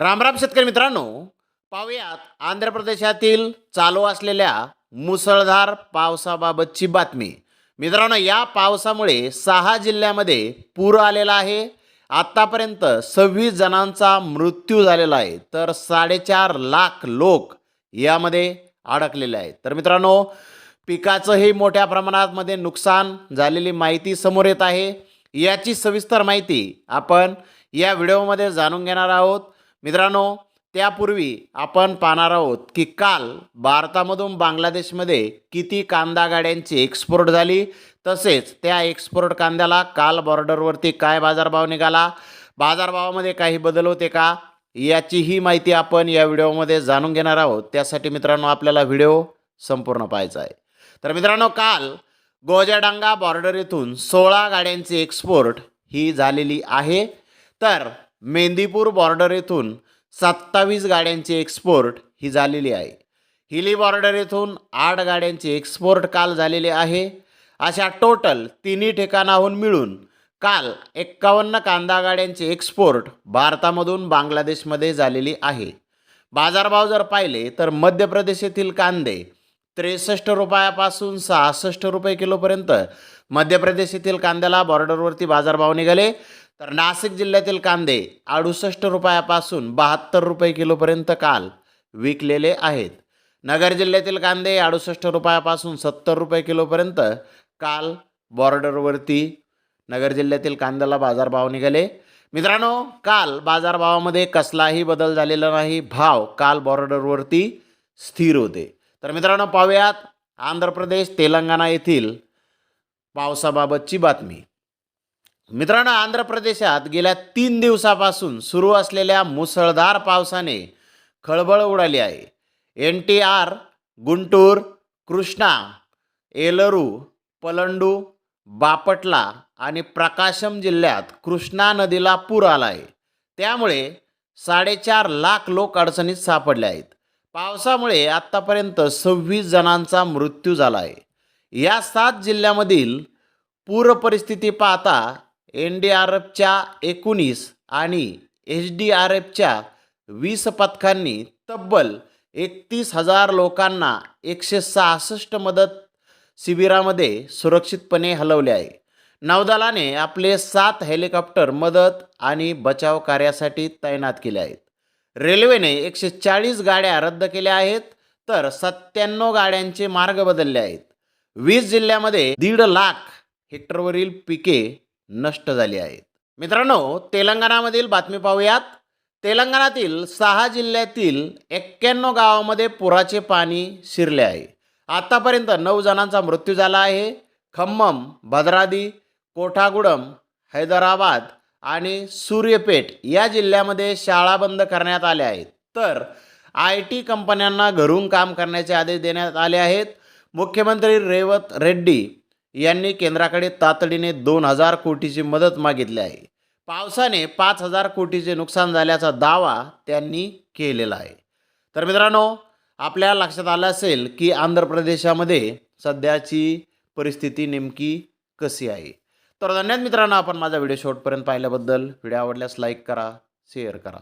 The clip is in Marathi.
रामराम शेतकरी मित्रांनो. पाहूयात आंध्र प्रदेशातील चालू असलेल्या मुसळधार पावसाबाबतची बातमी. मित्रांनो या पावसामुळे सहा जिल्ह्यामध्ये पूर आलेला आहे. आत्तापर्यंत सव्वीस जणांचा मृत्यू झालेला आहे. तर साडेचार लाख लोक यामध्ये अडकलेले आहेत. तर मित्रांनो पिकाचंही मोठ्या प्रमाणात मध्ये नुकसान झालेली माहिती समोर येत आहे. याची सविस्तर माहिती आपण या व्हिडिओमध्ये जाणून घेणार आहोत. मित्रांनो त्यापूर्वी आपण पाहणार आहोत की काल भारतामधून बांगलादेशमध्ये किती कांदा गाड्यांची एक्सपोर्ट झाली. तसेच त्या एक्सपोर्ट कांद्याला काल बॉर्डरवरती काय बाजारभाव निघाला? बाजारभावामध्ये काही बदल होते का? याचीही माहिती आपण या व्हिडिओमध्ये जाणून घेणार आहोत. त्यासाठी मित्रांनो आपल्याला व्हिडिओ संपूर्ण पाहायचा आहे. तर मित्रांनो काल गोजाडांगा बॉर्डर येथून सोळा गाड्यांची एक्सपोर्ट ही झालेली आहे. तर मेंदीपूर बॉर्डर येथून सत्तावीस गाड्यांची एक्सपोर्ट ही झालेली आहे. हिली बॉर्डर येथून आठ गाड्यांची एक्सपोर्ट काल झालेली आहे. अशा टोटल तिन्ही ठिकाणाहून मिळून काल एक्कावन्न कांदा गाड्यांची एक्सपोर्ट भारतामधून बांगलादेशमध्ये झालेली आहे. बाजारभाव जर पाहिले तर मध्य प्रदेश येथील कांदे त्रेसष्ट रुपयापासून सहासष्ट रुपये किलोपर्यंत मध्य प्रदेश येथील कांद्याला बॉर्डरवरती बाजारभाव निघाले. तर नाशिक जिल्ह्यातील कांदे अडुसष्ट रुपयापासून बहात्तर रुपये किलोपर्यंत काल विकलेले आहेत. नगर जिल्ह्यातील कांदे अडुसष्ट रुपयापासून सत्तर रुपये किलोपर्यंत काल बॉर्डरवरती नगर जिल्ह्यातील कांद्याला बाजारभाव निघाले. मित्रांनो काल बाजारभावामध्ये कसलाही बदल झालेला नाही. भाव काल बॉर्डरवरती स्थिर होते. तर मित्रांनो पाहूयात आंध्र प्रदेश तेलंगणा येथील पावसाबाबतची बातमी. मित्रांनो आंध्र प्रदेशात गेल्या तीन दिवसापासून सुरू असलेल्या मुसळधार पावसाने खळबळ उडाली आहे. N T R Guntur Krishna Eluru Palnadu Bapatla आणि प्रकाशम जिल्ह्यात कृष्णा नदीला पूर आला आहे त्यामुळे साडेचार लाख लोक अडचणीत सापडले आहेत. पावसामुळे आत्तापर्यंत सव्वीस जणांचा मृत्यू झाला आहे या सात जिल्ह्यामधील पूर परिस्थिती पाहता एन डी आर एफच्या एकोणीस आणि एच डी आर एफच्या वीस पथकांनी तब्बल एकतीस हजार लोकांना एकशे सहासष्ट मदत शिबिरामध्ये सुरक्षितपणे हलवले आहे. नौदलाने आपले सात हेलिकॉप्टर मदत आणि बचाव कार्यासाठी तैनात केले आहेत. रेल्वेने एकशे चाळीस गाड्या रद्द केल्या आहेत तर सत्त्याण्णव गाड्यांचे मार्ग बदलले आहेत. वीस जिल्ह्यामध्ये दीड लाख हेक्टरवरील पिके नष्ट झाली आहेत. मित्रांनो तेलंगणामधील बातमी पाहूयात. तेलंगणातील सहा जिल्ह्यातील एक्क्याण्णव गावामध्ये पुराचे पाणी शिरले आहे. आतापर्यंत नऊ जणांचा मृत्यू झाला आहे. खम्मम भद्रादी कोठागुडम हैदराबाद आणि सूर्यपेठ या जिल्ह्यामध्ये शाळा बंद करण्यात आल्या आहेत. तर आय टी कंपन्यांना घरून काम करण्याचे आदेश देण्यात आले आहेत. मुख्यमंत्री रेवत रेड्डी यांनी केंद्राकडे तातडीने दोन हजार कोटीची मदत मागितली आहे. पावसाने पाच हजार कोटीचे नुकसान झाल्याचा दावा त्यांनी केलेला आहे. तर मित्रांनो आपल्या लक्षात आलं असेल की आंध्र प्रदेशामध्ये सध्याची परिस्थिती नेमकी कशी आहे? तर धन्यवाद मित्रांनो आपण माझा व्हिडिओ शेवटपर्यंत पाहिल्याबद्दल. व्हिडिओ आवडल्यास लाईक करा शेअर करा.